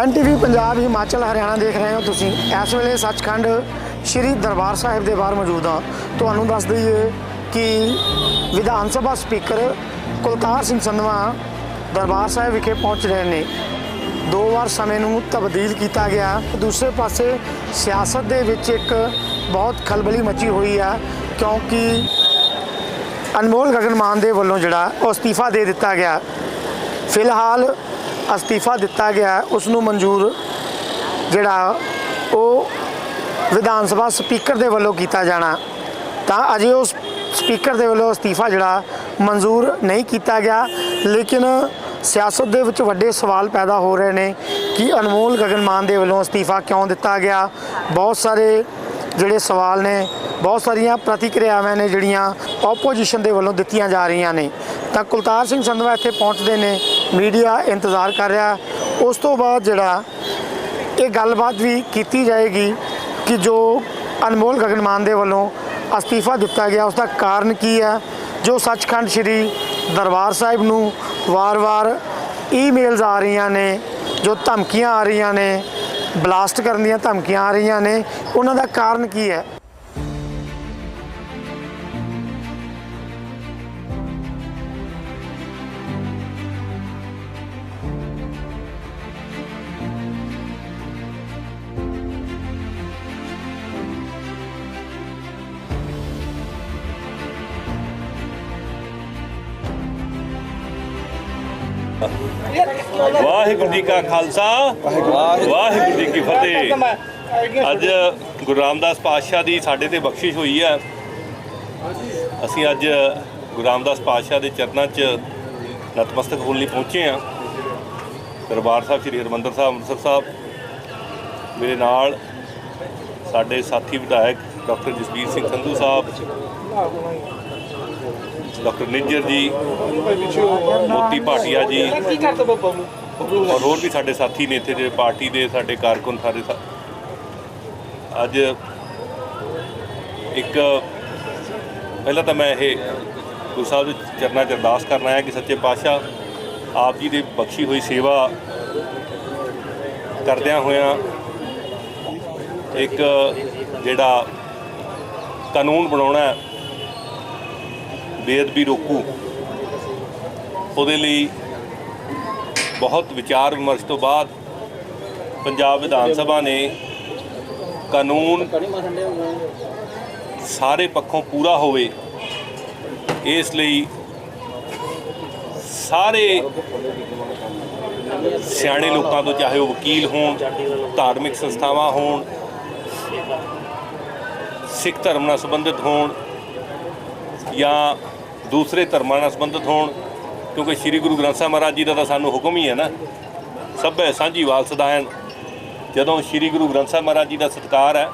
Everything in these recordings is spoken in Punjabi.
ਐਨਟੀਵੀ ਪੰਜਾਬ, ਹਿਮਾਚਲ, ਹਰਿਆਣਾ ਦੇਖ ਰਹੇ ਹੋ ਤੁਸੀਂ। ਇਸ ਵੇਲੇ ਸੱਚਖੰਡ ਸ੍ਰੀ ਦਰਬਾਰ ਸਾਹਿਬ ਦੇ ਬਾਹਰ ਮੌਜੂਦ ਹਾਂ। ਤੁਹਾਨੂੰ ਦੱਸ ਦਈਏ ਕਿ ਵਿਧਾਨ ਸਭਾ ਸਪੀਕਰ ਕੁਲਤਾਰ ਸਿੰਘ ਸੰਧਵਾ ਦਰਬਾਰ ਸਾਹਿਬ ਵਿਖੇ ਪਹੁੰਚ ਰਹੇ ਨੇ। ਦੋ ਵਾਰ ਸਮੇਂ ਨੂੰ ਤਬਦੀਲ ਕੀਤਾ ਗਿਆ। ਦੂਸਰੇ ਪਾਸੇ ਸਿਆਸਤ ਦੇ ਵਿੱਚ ਇੱਕ ਬਹੁਤ ਖਲਬਲੀ ਮਚੀ ਹੋਈ ਆ, ਕਿਉਂਕਿ ਅਨਮੋਲ ਗਗਨ ਮਾਨ ਦੇ ਵੱਲੋਂ ਜਿਹੜਾ ਉਹ ਅਸਤੀਫਾ ਦੇ ਦਿੱਤਾ ਗਿਆ। ਫਿਲਹਾਲ ਅਸਤੀਫਾ ਦਿੱਤਾ ਗਿਆ ਉਸ ਨੂੰ ਮਨਜ਼ੂਰ ਜਿਹੜਾ ਉਹ ਵਿਧਾਨ ਸਭਾ ਸਪੀਕਰ ਦੇ ਵੱਲੋਂ ਕੀਤਾ ਜਾਣਾ। ਤਾਂ ਅਜੇ ਉਸ ਸਪੀਕਰ ਦੇ ਵੱਲੋਂ ਅਸਤੀਫਾ ਜਿਹੜਾ ਮਨਜ਼ੂਰ ਨਹੀਂ ਕੀਤਾ ਗਿਆ, ਲੇਕਿਨ ਸਿਆਸਤ ਦੇ ਵਿੱਚ ਵੱਡੇ ਸਵਾਲ ਪੈਦਾ ਹੋ ਰਹੇ ਨੇ ਕਿ ਅਨਮੋਲ ਗਗਨ ਮਾਨ ਦੇ ਵੱਲੋਂ ਅਸਤੀਫਾ ਕਿਉਂ ਦਿੱਤਾ ਗਿਆ। ਬਹੁਤ ਸਾਰੇ ਜਿਹੜੇ ਸਵਾਲ ਨੇ, ਬਹੁਤ ਸਾਰੀਆਂ ਪ੍ਰਤੀਕਿਰਿਆਵਾਂ ਨੇ ਜਿਹੜੀਆਂ ਆਪੋਜੀਸ਼ਨ ਦੇ ਵੱਲੋਂ ਦਿੱਤੀਆਂ ਜਾ ਰਹੀਆਂ ਨੇ। ਤਾਂ ਕੁਲਤਾਰ ਸਿੰਘ ਸੰਧਵਾ ਇੱਥੇ ਪਹੁੰਚਦੇ ਨੇ। ਮੀਡੀਆ ਇੰਤਜ਼ਾਰ ਕਰ ਰਿਹਾ। ਉਸ ਤੋਂ ਬਾਅਦ ਜਿਹੜਾ ਇਹ ਗੱਲਬਾਤ ਵੀ ਕੀਤੀ ਜਾਏਗੀ ਕਿ ਜੋ ਅਨਮੋਲ ਗਗਨ ਮਾਨ ਦੇ ਵੱਲੋਂ ਅਸਤੀਫਾ ਦਿੱਤਾ ਗਿਆ ਉਸ ਦਾ ਕਾਰਨ ਕੀ ਹੈ? ਜੋ ਸੱਚਖੰਡ ਸ੍ਰੀ ਦਰਬਾਰ ਸਾਹਿਬ ਨੂੰ ਵਾਰ-ਵਾਰ ਈਮੇਲਸ ਆ ਰਹੀਆਂ ਨੇ, ਜੋ ਧਮਕੀਆਂ ਆ ਰਹੀਆਂ ਨੇ, ਬਲਾਸਟ ਕਰਨ ਦੀਆਂ ਧਮਕੀਆਂ ਆ ਰਹੀਆਂ ਨੇ, ਉਹਨਾਂ ਦਾ ਕਾਰਨ ਕੀ ਹੈ? ਵਾਹਿਗੁਰੂ ਜੀ ਕਾ ਖਾਲਸਾ, ਵਾਹਿਗੁਰੂ ਜੀ ਕੀ ਫਤਿਹ। ਅੱਜ ਗੁਰੂ ਰਾਮਦਾਸ ਪਾਤਸ਼ਾਹ ਦੀ ਸਾਡੇ ਤੇ ਬਖਸ਼ਿਸ਼ ਹੋਈ ਹੈ ਅਸੀਂ ਅੱਜ ਗੁਰੂ ਰਾਮਦਾਸ ਪਾਤਸ਼ਾਹ ਦੇ ਚਰਨਾਂ 'ਚ ਨਤਮਸਤਕ ਹੋਣ ਲਈ ਪਹੁੰਚੇ ਹਾਂ। ਦਰਬਾਰ ਸਾਹਿਬ ਸ੍ਰੀ ਹਰਿਮੰਦਰ ਸਾਹਿਬ, ਅੰਮ੍ਰਿਤਸਰ ਸਾਹਿਬ। ਮੇਰੇ ਨਾਲ ਸਾਡੇ ਸਾਥੀ ਵਿਧਾਇਕ ਡਾਕਟਰ ਜਸਬੀਰ ਸਿੰਘ ਸੰਧੂ ਸਾਹਿਬ ਡਾਕਟਰ ਨਿੰਜਰ ਜੀ, ਮੋਤੀ ਭਾਟੀਆ ਜੀ, ਔਰ ਹੋਰ ਵੀ ਸਾਡੇ ਸਾਥੀ ਨੇ ਇੱਥੇ ਜਿਹੜੇ ਪਾਰਟੀ ਦੇ ਸਾਡੇ ਕਾਰਕੁਨ ਸਾਰੇ ਸਾ- ਅੱਜ ਇੱਕ, ਪਹਿਲਾਂ ਤਾਂ ਮੈਂ ਇਹ ਗੁਰੂ ਸਾਹਿਬ ਦੇ ਚਰਨਾਂ 'ਚ ਅਰਦਾਸ ਕਰਨ ਆਇਆ ਕਿ ਸੱਚੇ ਪਾਤਸ਼ਾਹ ਆਪ ਜੀ ਦੀ ਬਖਸ਼ੀ ਹੋਈ ਸੇਵਾ ਕਰਦਿਆਂ ਹੋਇਆਂ ਇੱਕ ਜਿਹੜਾ ਕਾਨੂੰਨ ਬਣਾਉਣਾ ਹੈ ਬੇਅਦਬੀ ਰੋਕੂ। ਉਹਦੇ ਲਈ ਬਹੁਤ ਵਿਚਾਰ ਵਿਮਰਸ਼ ਤੋਂ ਬਾਅਦ ਪੰਜਾਬ ਵਿਧਾਨ ਸਭਾ ਨੇ ਕਾਨੂੰਨ ਸਾਰੇ ਪੱਖੋਂ ਪੂਰਾ ਹੋਵੇ, ਇਸ ਲਈ ਸਾਰੇ ਸਿਆਣੇ ਲੋਕਾਂ ਤੋਂ ਚਾਹੇ ਉਹ ਵਕੀਲ ਹੋਣ, ਧਾਰਮਿਕ ਸੰਸਥਾਵਾਂ ਹੋਣ, ਸਿੱਖ ਧਰਮ ਨਾਲ ਸੰਬੰਧਿਤ ਹੋਣ ਜਾਂ ਦੂਸਰੇ ਧਰਮਾਂ ਨਾਲ ਸੰਬੰਧਿਤ ਹੋਣ, ਕਿਉਂਕਿ ਸ੍ਰੀ ਗੁਰੂ ਗ੍ਰੰਥ ਸਾਹਿਬ ਮਹਾਰਾਜ ਜੀ ਦਾ ਤਾਂ ਸਾਨੂੰ ਹੁਕਮ ਹੀ ਹੈ ਨਾ। ਸਭੇ ਸਾਂਝੀ ਵਾਲ ਜਦੋਂ ਸ੍ਰੀ ਗੁਰੂ ਗ੍ਰੰਥ ਸਾਹਿਬ ਮਹਾਰਾਜ ਜੀ ਦਾ ਸਤਿਕਾਰ ਹੈ,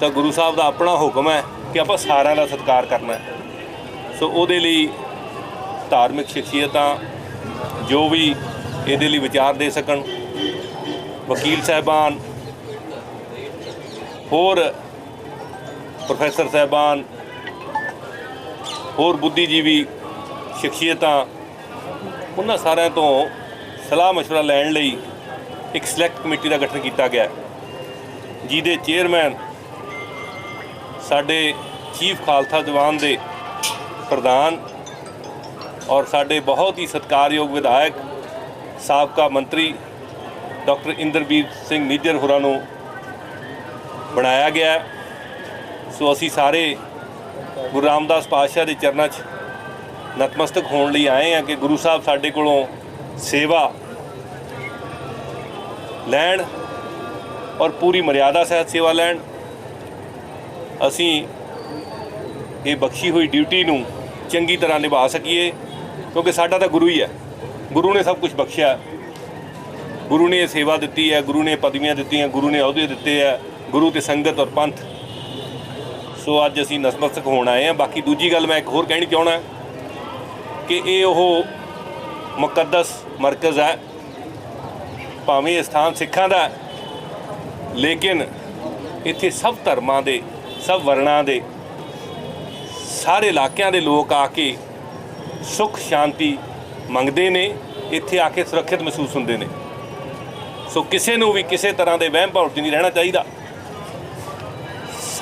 ਤਾਂ ਗੁਰੂ ਸਾਹਿਬ ਦਾ ਆਪਣਾ ਹੁਕਮ ਹੈ ਕਿ ਆਪਾਂ ਸਾਰਿਆਂ ਦਾ ਸਤਿਕਾਰ ਕਰਨਾ ਹੈ। ਸੋ ਉਹਦੇ ਲਈ ਧਾਰਮਿਕ ਸ਼ਖਸੀਅਤਾਂ ਜੋ ਵੀ ਇਹਦੇ ਲਈ ਵਿਚਾਰ ਦੇ ਸਕਣ, ਵਕੀਲ ਸਾਹਿਬਾਨ, ਹੋਰ ਪ੍ਰੋਫੈਸਰ ਸਾਹਿਬਾਨ ਹੋਰ ਬੁੱਧੀਜੀਵੀ ਸ਼ਖਸੀਅਤਾਂ ਉਹਨਾਂ ਸਾਰਿਆਂ ਤੋਂ ਸਲਾਹ مشورہ ਲੈਣ ਲਈ ਇੱਕ ਸਿਲੈਕਟ ਕਮੇਟੀ ਦਾ ਗਠਨ ਕੀਤਾ ਗਿਆ ਹੈ, ਜਿਹਦੇ ਚੇਅਰਮੈਨ ਸਾਡੇ ਚੀਫ ਖਾਲਸਾ ਦੀਵਾਨ ਦੇ ਪ੍ਰਧਾਨ ਔਰ ਸਾਡੇ ਬਹੁਤ ਹੀ ਸਤਿਕਾਰਯੋਗ ਵਿਧਾਇਕ ਸਾਬਕਾ ਮੰਤਰੀ ਡਾਕਟਰ ਇੰਦਰਬੀਰ ਸਿੰਘ ਨਿੱਜਰ ਹੋਰਾਂ ਨੂੰ ਬਣਾਇਆ ਗਿਆ ਹੈ। ਸੋ ਅਸੀਂ ਸਾਰੇ ਗੁਰੂ ਰਾਮਦਾਸ ਪਾਤਸ਼ਾਹ ਦੇ ਚਰਨਾਂ 'ਚ ਨਤਮਸਤਕ ਹੋਣ ਲਈ ਆਏ ਹਾਂ ਕਿ ਗੁਰੂ ਸਾਹਿਬ ਸਾਡੇ ਕੋਲੋਂ ਸੇਵਾ ਲੈਣ ਔਰ ਪੂਰੀ ਮਰਿਆਦਾ ਸਹਿਤ ਸੇਵਾ ਲੈਣ। ਅਸੀਂ ਇਹ ਬਖਸ਼ੀ ਹੋਈ ਡਿਊਟੀ ਨੂੰ ਚੰਗੀ ਤਰ੍ਹਾਂ ਨਿਭਾ ਸਕੀਏ, ਕਿਉਂਕਿ ਸਾਡਾ ਤਾਂ ਗੁਰੂ ਹੀ ਹੈ। ਗੁਰੂ ਨੇ ਸਭ ਕੁਝ ਬਖਸ਼ਿਆ। ਗੁਰੂ ਨੇ ਇਹ ਸੇਵਾ ਦਿੱਤੀ ਹੈ, ਗੁਰੂ ਨੇ ਪਦਵੀਆਂ ਦਿੱਤੀਆਂ, ਗੁਰੂ ਨੇ ਅਹੁਦੇ ਦਿੱਤੇ ਹੈ, ਗੁਰੂ ਤੇ ਸੰਗਤ ਔਰ ਪੰਥ। ਸੋ ਅੱਜ ਅਸੀਂ ਨਤਮਸਤਕ ਹੋਣ ਆਏ ਹਾਂ। ਬਾਕੀ ਦੂਜੀ ਗੱਲ ਮੈਂ ਇੱਕ ਹੋਰ ਕਹਿਣੀ ਚਾਹਣਾ ਕਿ ਇਹ ਉਹ ਮੁਕੱਦਸ ਮਰਕਜ਼ ਹੈ। ਭਾਵੇਂ ਇਹ ਸਥਾਨ ਸਿੱਖਾਂ ਦਾ ਲੇਕਿਨ ਇੱਥੇ ਸਭ ਧਰਮਾਂ ਦੇ, ਸਭ ਵਰਣਾਂ ਦੇ, ਸਾਰੇ ਇਲਾਕਿਆਂ ਦੇ ਲੋਕ ਆ ਕੇ ਸੁੱਖ, ਸ਼ਾਂਤੀ ਮੰਗਦੇ ਨੇ, ਇੱਥੇ ਆ ਕੇ ਸੁਰੱਖਿਅਤ ਮਹਿਸੂਸ ਹੁੰਦੇ ਨੇ। ਸੋ ਕਿਸੇ ਨੂੰ ਵੀ ਕਿਸੇ ਤਰ੍ਹਾਂ ਦੇ ਵਹਿਮ ਭਰਮ 'ਚ ਨਹੀਂ ਰਹਿਣਾ ਚਾਹੀਦਾ।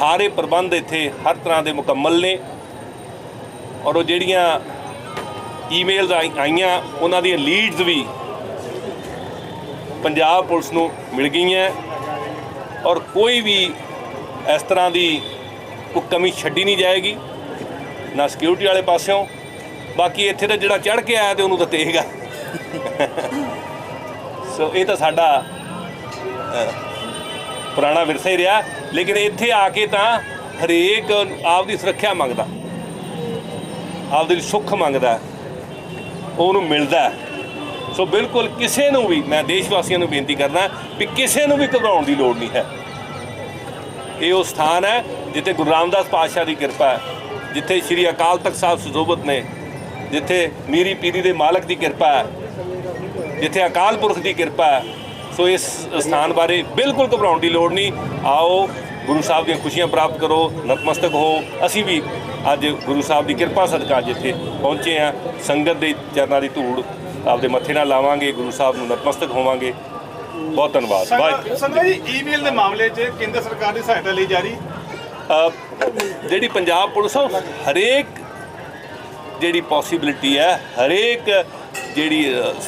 ਸਾਰੇ ਪ੍ਰਬੰਧ ਇੱਥੇ ਹਰ ਤਰ੍ਹਾਂ ਦੇ ਮੁਕੰਮਲ ਨੇ। ਔਰ ਉਹ ਜਿਹੜੀਆਂ ਈਮੇਲਸ ਆਈਆਂ, ਉਹਨਾਂ ਦੀਆਂ ਲੀਡਸ ਵੀ ਪੰਜਾਬ ਪੁਲਿਸ ਨੂੰ ਮਿਲ ਗਈਆਂ। ਔਰ ਕੋਈ ਵੀ ਇਸ ਤਰ੍ਹਾਂ ਦੀ ਕੋਈ ਕਮੀ ਛੱਡੀ ਨਹੀਂ ਜਾਏਗੀ, ਨਾ ਸਿਕਿਉਰਿਟੀ ਵਾਲੇ ਪਾਸਿਓਂ। ਬਾਕੀ ਇੱਥੇ ਤਾਂ ਜਿਹੜਾ ਚੜ ਕੇ ਆਇਆ ਤੇ ਉਹਨੂੰ ਤਾਂ ਤੇਗਾ ਸੋ ਇਹ ਤਾਂ ਸਾਡਾ ਪੁਰਾਣਾ ਵਿਰਸਾ ਹੀ ਰਿਹਾ, ਲੇਕਿਨ ਇੱਥੇ ਆ ਕੇ ਤਾਂ ਹਰੇਕ ਆਪਦੀ ਸੁਰੱਖਿਆ ਮੰਗਦਾ, ਆਪਦੇ ਸੁੱਖ ਮੰਗਦਾ, ਉਹਨੂੰ ਮਿਲਦਾ। ਸੋ ਬਿਲਕੁਲ ਕਿਸੇ ਨੂੰ ਵੀ, ਮੈਂ ਦੇਸ਼ ਵਾਸੀਆਂ ਨੂੰ ਬੇਨਤੀ ਕਰਦਾ ਵੀ ਕਿਸੇ ਨੂੰ ਵੀ ਘਬਰਾਉਣ ਦੀ ਲੋੜ ਨਹੀਂ ਹੈ। ਇਹ ਉਹ ਸਥਾਨ ਹੈ ਜਿੱਥੇ ਗੁਰੂ ਰਾਮਦਾਸ ਪਾਤਸ਼ਾਹ ਦੀ ਕਿਰਪਾ ਹੈ, ਜਿੱਥੇ ਸ੍ਰੀ ਅਕਾਲ ਤਖਤ ਸਾਹਿਬ ਸੁਸ਼ੋਭਤ ਨੇ, ਜਿੱਥੇ ਮੀਰੀ ਪੀਰੀ ਦੇ ਮਾਲਕ ਦੀ ਕਿਰਪਾ ਹੈ, ਜਿੱਥੇ ਅਕਾਲ ਪੁਰਖ ਦੀ ਕਿਰਪਾ ਹੈ ਸੋ ਇਸ ਸਥਾਨ ਬਾਰੇ ਬਿਲਕੁਲ ਘਬਰਾਉਣ ਦੀ ਲੋੜ ਨਹੀਂ। ਆਓ ਗੁਰੂ ਸਾਹਿਬ ਦੀਆਂ ਖੁਸ਼ੀਆਂ ਪ੍ਰਾਪਤ ਕਰੋ ਨਤਮਸਤਕ ਹੋ ਅਸੀਂ ਵੀ ਅੱਜ ਗੁਰੂ ਸਾਹਿਬ ਦੀ ਕਿਰਪਾ ਸਦਕਾ ਜਿੱਥੇ ਪਹੁੰਚੇ ਆ ਸੰਗਤ ਦੇ ਚਰਨਾਂ ਦੀ ਧੂੜ ਆਪਦੇ ਮੱਥੇ ਨਾਲ ਲਾਵਾਂਗੇ ਗੁਰੂ ਸਾਹਿਬ ਨੂੰ ਨਤਮਸਤਕ ਹੋਵਾਂਗੇ। ਬਹੁਤ ਧੰਨਵਾਦ। ਵਾਹਿਗੁਰੂ। ਸੰਗਤ ਜੀ ਈਮੇਲ ਦੇ ਮਾਮਲੇ 'ਚ ਕੇਂਦਰ ਸਰਕਾਰ ਦੀ ਸਹਾਇਤਾ ਲਈ ਜਾਰੀ। ਜਿਹੜੀ ਪੰਜਾਬ ਪੁਲਿਸ ਹਰੇਕ ਜਿਹੜੀ ਪੋਸਿਬਿਲਿਟੀ ਹੈ ਹਰੇਕ ਜਿਹੜੀ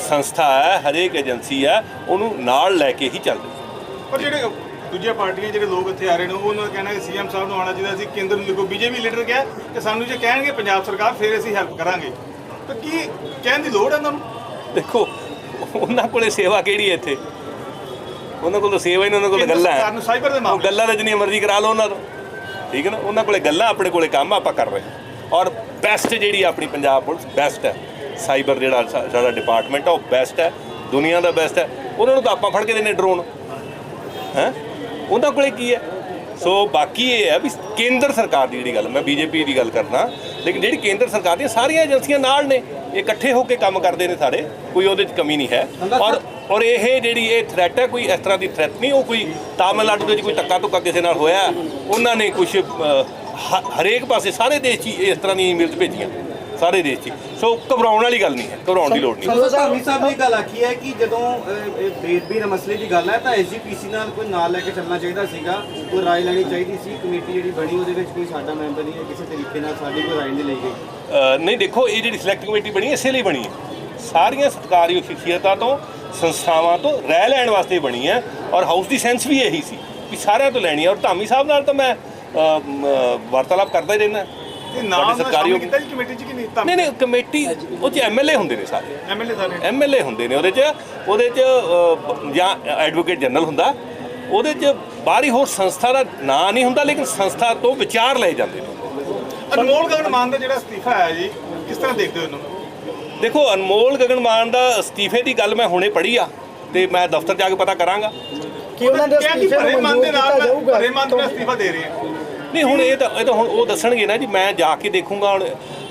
ਸੰਸਥਾ ਹੈ ਹਰੇਕ ਏਜੰਸੀ ਹੈ ਉਹਨੂੰ ਨਾਲ ਲੈ ਕੇ ਹੀ ਚੱਲ ਰਹੀ ਹੈ ਪਰ ਜਿਹੜੇ ਦੂਜੀਆਂ ਪਾਰਟੀਆਂ ਜਿਹੜੇ ਲੋਕ ਇੱਥੇ ਆ ਰਹੇ ਨੇ ਉਹਨਾਂ ਦਾ ਕਹਿਣਾ ਹੈ ਸੀਐਮ ਸਾਹਿਬ ਨੂੰ ਆਉਣਾ ਚਾਹੀਦਾ ਸੀ ਕੇਂਦਰ ਨੂੰ ਲਿਖੋ ਬੀਜੇਪੀ ਲੀਡਰ ਕਿਹਾ ਕਿ ਸਾਨੂੰ ਜੇ ਕਹਿਣਗੇ ਪੰਜਾਬ ਸਰਕਾਰ ਫਿਰ ਅਸੀਂ ਹੈਲਪ ਕਰਾਂਗੇ। ਤਾਂ ਕੀ ਕਹਿਣ ਦੀ ਲੋੜ ਹੈ ਉਹਨਾਂ ਨੂੰ? ਦੇਖੋ ਉਹਨਾਂ ਕੋਲੇ ਸੇਵਾ ਕਿਹੜੀ ਹੈ ਇੱਥੇ? ਉਹਨਾਂ ਕੋਲ ਤਾਂ ਸੇਵਾ ਹੀ ਨਹੀਂ ਉਹਨਾਂ ਕੋਲ ਗੱਲਾਂ ਹੈ। ਸਾਈਬਰ ਦੇ ਮਾਮਲੇ ਗੱਲਾਂ ਤਾਂ ਜਿੰਨੀਆਂ ਮਰਜ਼ੀ ਕਰਾ ਲਓ ਉਹਨਾਂ ਤੋਂ। ਠੀਕ ਹੈ ਨਾ? ਉਹਨਾਂ ਕੋਲੇ ਗੱਲਾਂ ਆਪਣੇ ਕੋਲੇ ਕੰਮ ਆਪਾਂ ਕਰ ਰਹੇ। ਔਰ ਬੈਸਟ ਜਿਹੜੀ ਆਪਣੀ ਪੰਜਾਬ ਪੁਲਿਸ ਬੈਸਟ ਹੈ। ਸਾਈਬਰ ਜਿਹੜਾ ਸਾਡਾ ਡਿਪਾਰਟਮੈਂਟ ਆ ਉਹ ਬੈਸਟ ਹੈ ਦੁਨੀਆ ਦਾ ਬੈਸਟ ਹੈ। ਉਹਨਾਂ ਨੂੰ ਤਾਂ ਆਪਾਂ ਫੜ ਕੇ ਦੇਣੇ ਡਰੋਨ ਹੈ? ਉਹਨਾਂ ਕੋਲੇ ਕੀ ਹੈ? ਸੋ ਬਾਕੀ ਇਹ ਹੈ ਵੀ ਕੇਂਦਰ ਸਰਕਾਰ ਦੀ ਜਿਹੜੀ ਗੱਲ ਮੈਂ ਬੀਜੇਪੀ ਦੀ ਗੱਲ ਕਰਦਾ। ਲੇਕਿਨ ਜਿਹੜੀ ਕੇਂਦਰ ਸਰਕਾਰ ਦੀਆਂ ਸਾਰੀਆਂ ਏਜੰਸੀਆਂ ਨਾਲ ਨੇ ਇਹ ਇਕੱਠੇ ਹੋ ਕੇ ਕੰਮ ਕਰਦੇ ਨੇ ਸਾਰੇ ਕੋਈ ਉਹਦੇ 'ਚ ਕਮੀ ਨਹੀਂ ਹੈ। ਔਰ ਔਰ ਇਹ ਜਿਹੜੀ ਇਹ ਥ੍ਰੈਟ ਹੈ ਕੋਈ ਇਸ ਤਰ੍ਹਾਂ ਦੀ ਥ੍ਰੈਟ ਨਹੀਂ ਉਹ ਕੋਈ ਤਾਮਿਲਨਾਡੂ ਦੇ ਵਿੱਚ ਕੋਈ ਟੱਕਾ ਟੁੱਕਾ ਕਿਸੇ ਨਾਲ ਹੋਇਆ ਉਹਨਾਂ ਨੇ ਕੁਝ ਹਰੇਕ ਪਾਸੇ ਸਾਰੇ ਦੇਸ਼ 'ਚ ਇਸ ਤਰ੍ਹਾਂ ਦੀਆਂ ਈਮੇਲਸ ਭੇਜੀਆਂ। ਸਾਰੇ ਦੇਸ਼ 'ਚ। ਸੋ ਘਬਰਾਉਣ ਵਾਲੀ ਗੱਲ ਨਹੀਂ ਹੈ ਘਬਰਾਉਣ ਦੀ ਲੋੜ ਨਹੀਂ। ਸੋ ਧਾਮੀ ਸਾਹਿਬ ਨੇ ਗੱਲ ਆਖੀ ਹੈ ਕਿ ਜਦੋਂ ਬੇਦਬੀ ਦੇ ਮਸਲੇ ਦੀ ਗੱਲ ਹੈ ਤਾਂ ਐਸਜੀਪੀਸੀ ਨਾਲ ਕੋਈ ਨਾਲ ਲੈ ਕੇ ਚੱਲਣਾ ਚਾਹੀਦਾ ਸੀਗਾ ਕੋਈ ਰਾਏ ਲੈਣੀ ਚਾਹੀਦੀ ਸੀ ਕਮੇਟੀ ਜਿਹੜੀ ਬਣੀ ਉਹਦੇ ਵਿੱਚ ਕੋਈ ਸਾਡਾ ਮੈਂਬਰ ਨਹੀਂ ਹੈ ਕਿਸੇ ਤਰੀਕੇ ਨਾਲ ਸਾਡੀ ਕੋਈ ਰਾਏ ਨਹੀਂ ਲਈ ਗਈ। ਨਹੀਂ ਦੇਖੋ ਇਹ ਜਿਹੜੀ ਸਿਲੈਕਟ ਕਮੇਟੀ ਬਣੀ ਇਸੇ ਲਈ ਬਣੀ ਹੈ। ਸਾਰੀਆਂ ਸਰਕਾਰੀ ਸ਼ਖਸੀਅਤਾਂ ਤੋਂ ਸੰਸਥਾਵਾਂ ਤੋਂ ਰਹਿ ਲੈਣ ਵਾਸਤੇ ਬਣੀ ਹੈ ਔਰ ਹਾਊਸ ਦੀ ਸੈਂਸ ਵੀ ਇਹੀ ਸੀ ਕਿ ਸਾਰਿਆਂ ਤੋਂ ਲੈਣੀ ਹੈ। ਔਰ ਧਾਮੀ ਸਾਹਿਬ ਨਾਲ ਤਾਂ ਮੈਂ ਵਾਰਤਾਲਾਪ ਕਰਦਾ ਹੀ ਰਹਿੰਦਾ। ਇਹ ਨਾਮ ਤੁਹਾਡੇ ਦਾ ਸਰਕਾਰੀ ਸ਼ਾਮਿਲ ਕੀਤਾ ਜੀ ਕਮੇਟੀ 'ਚ ਕਿ ਨਹੀਂ? ਨਹੀਂ ਨਹੀਂ ਕਮੇਟੀ ਉਹ ਚ ਐਮਐਲਏ ਹੁੰਦੇ ਨੇ ਸਾਰੇ। ਐਮਐਲਏ ਸਾਰੇ। ਐਮਐਲਏ ਹੁੰਦੇ ਨੇ। ਉਹਦੇ ਚ ਉਹਦੇ ਚ ਜਾਂ ਐਡਵੋਕੇਟ ਜਨਰਲ ਹੁੰਦਾ। ਉਹਦੇ ਚ ਬਾਹਰੀ ਹੋਰ ਸੰਸਥਾ ਦਾ ਨਾਂ ਨਹੀਂ ਹੁੰਦਾ ਲੇਕਿਨ ਸੰਸਥਾ ਤੋਂ ਵਿਚਾਰ ਲਏ ਜਾਂਦੇ ਨੇ। ਅਨਮੋਲ ਗਗਨ ਮਾਨ ਦਾ ਜਿਹੜਾ ਅਸਤੀਫਾ ਹੈ ਜੀ ਕਿਸ ਤਰ੍ਹਾਂ ਦੇਖਦੇ ਹੋ ਇਹਨੂੰ? ਦੇਖੋ ਅਨਮੋਲ ਗਗਨ ਮਾਨ ਦਾ ਅਸਤੀਫੇ ਦੀ ਗੱਲ ਮੈਂ ਹੁਣੇ ਪੜ੍ਹੀ ਆ ਤੇ ਮੈਂ ਦਫ਼ਤਰ ਜਾ ਕੇ ਪਤਾ ਕਰਾਂਗਾ। ਕਿ ਉਹਨਾਂ ਦੇ ਅਸਤੀਫੇ ਨੂੰ ਮਨ ਮਨਜ਼ੂਰ ਦੇ ਕੀਤਾ ਨਾਲ ਜਾਊਗਾ। ਭਰੇ ਮਨ ਦੇ ਅਸਤੀਫਾ ਦੇ ਰਹੇ ਆ। ਨਹੀਂ ਹੁਣ ਇਹ ਤਾਂ ਇਹ ਤਾਂ ਹੁਣ ਉਹ ਦੱਸਣਗੇ ਨਾ ਜੀ ਮੈਂ ਜਾ ਕੇ ਦੇਖੂੰਗਾ ਹੁਣ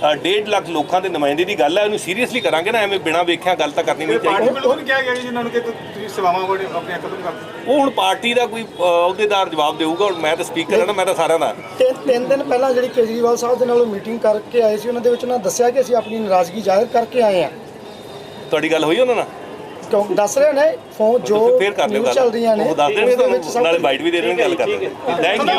1.5 ਲੱਖ ਲੋਕਾਂ ਦੇ ਨੁਮਾਇੰਦੇ ਦੀ ਗੱਲ ਹੈ ਉਹਨੂੰ ਸੀਰੀਅਸਲੀ ਕਰਾਂਗੇ ਨਾ ਐਵੇਂ ਬਿਨਾਂ ਵੇਖਿਆ ਗੱਲ ਤਾਂ ਕਰਨੀ ਨਹੀਂ ਪਾਰਟੀ ਚਾਹੀਦੀ। ਵੱਲੋਂ ਨਹੀਂ ਕਿਹਾ ਗਿਆ ਜੀ ਜਿਨ੍ਹਾਂ ਨੂੰ ਕਿ ਤੁਸੀਂ ਸੇਵਾਵਾਂ ਆਪਣੀਆਂ ਖਤਮ ਕਰ ਉਹ ਹੁਣ ਪਾਰਟੀ ਦਾ ਕੋਈ ਅਹੁਦੇਦਾਰ ਜਵਾਬ ਦੇਊਗਾ ਹੁਣ ਮੈਂ ਤਾਂ ਸਪੀਕਰ ਹਾਂ ਨਾ ਮੈਂ ਤਾਂ ਸਾਰਿਆਂ ਦਾ। ਤਿੰਨ ਤਿੰਨ ਦਿਨ ਪਹਿਲਾਂ ਜਿਹੜੀ ਕੇਜਰੀਵਾਲ ਸਾਹਿਬ ਦੇ ਨਾਲ ਮੀਟਿੰਗ ਕਰਕੇ ਆਏ ਸੀ ਉਹਨਾਂ ਦੇ ਵਿੱਚ ਉਹਨਾਂ ਦੱਸਿਆ ਕਿ ਅਸੀਂ ਆਪਣੀ ਨਾਰਾਜ਼ਗੀ ਜ਼ਾਹਿਰ ਕਰਕੇ ਆਏ ਆ ਤੁਹਾਡੀ ਗੱਲ ਹੋਈ ਉਹਨਾਂ ਨਾਲ? ਕਿਉਂ ਦੱਸ ਰਹੇ ਨੇ ਫੋਨ ਜੋ ਫੇਰ ਕਰ ਲਿਓ news ਗੱਲ। ਚੱਲ ਰਹੀਆਂ ਨੇ ਉਹ ਦੱਸ ਦੇਣਗੇ ਤੁਹਾਨੂੰ ਨਾਲੇ ਬਾਈਟ ਵੀ ਦੇ ਦੇਣਗੇ ਗੱਲ ਕਰ ਥੈਂਕ ਯੂ